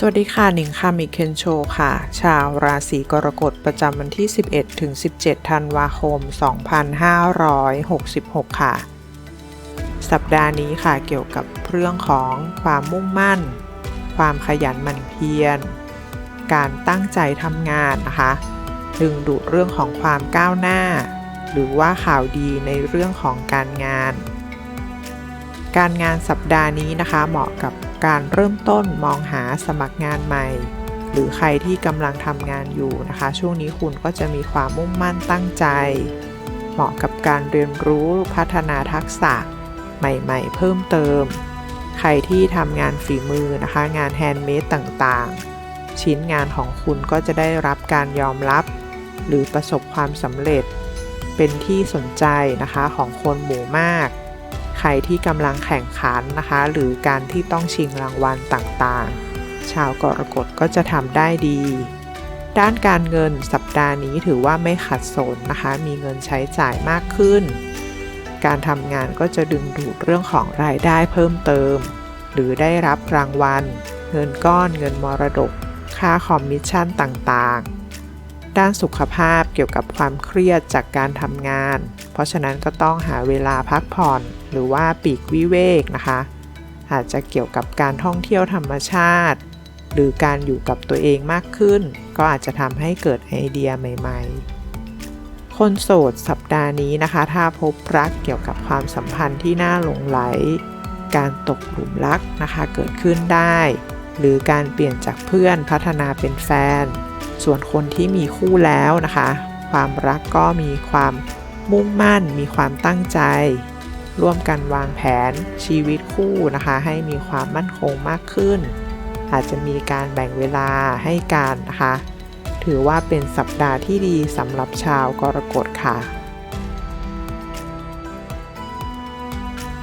สวัสดีค่ะหนิงค่ะมิเคนโชค่ะ ชาวราศีกรกฎประจำวันที่ 11 ถึง 17 ธันวาคม 2566 ค่ะ สัปดาห์นี้ค่ะเกี่ยวกับเรื่องของความมุ่งมั่น ความขยันหมั่นเพียร การตั้งใจทำงานนะคะ ดึงดูดเรื่องของความก้าวหน้า หรือว่าข่าวดีในเรื่องของการงาน การงานสัปดาห์นี้นะคะเหมาะกับ การเริ่มต้นมองหาสมัครงานใหม่ หรือใครที่กำลังทำงานอยู่นะคะ ช่วงนี้คุณก็จะมีความมุ่งมั่นตั้งใจ เหมาะกับการเรียนรู้พัฒนาทักษะใหม่ๆ เพิ่มเติม ใครที่ทำงานฝีมือนะคะ งานแฮนด์เมดต่างๆ ชิ้นงานของคุณก็จะได้รับการยอมรับ หรือประสบความสำเร็จ เป็นที่สนใจนะคะของคนหมู่มาก ใครที่กำลังแข่งขันนะคะ หรือการที่ต้องชิงรางวัลต่างๆ ชาวกรกฎก็จะทำได้ดี ด้านการเงินสัปดาห์นี้ถือว่าไม่ขัดสนนะคะ มีเงินใช้จ่ายมากขึ้น การทำงานก็จะดึงดูดเรื่องของรายได้เพิ่มเติม หรือได้รับรางวัล เงินก้อน เงินมรดก ค่าคอมมิชชั่นต่างๆ ด้านสุขภาพเกี่ยวกับความเครียดจากการทำงาน เพราะฉะนั้นก็ต้องหาเวลาพักผ่อน หรือว่าปีกวิเวกนะคะ อาจจะเกี่ยวกับการท่องเที่ยวธรรมชาติ หรือการอยู่กับตัวเองมากขึ้น ก็อาจจะทำให้เกิดไอเดียใหม่ ๆ คนโสดสัปดาห์นี้นะคะ ถ้าพบรักเกี่ยวกับความสัมพันธ์ที่น่าหลงไหล การตกหลุมรักนะคะเกิดขึ้นได้ หรือการเปลี่ยนจากเพื่อนพัฒนาเป็นแฟน ส่วนคนที่มีคู่แล้วนะคะ ความรักก็มีความมุ่งมั่น มีความตั้งใจ ร่วมกันวางแผนชีวิตคู่นะคะ ให้มีความมั่นคงมากขึ้น อาจจะมีการแบ่งเวลาให้การนะคะ ถือว่าเป็นสัปดาห์ที่ดีสำหรับชาวกรกฎค่ะ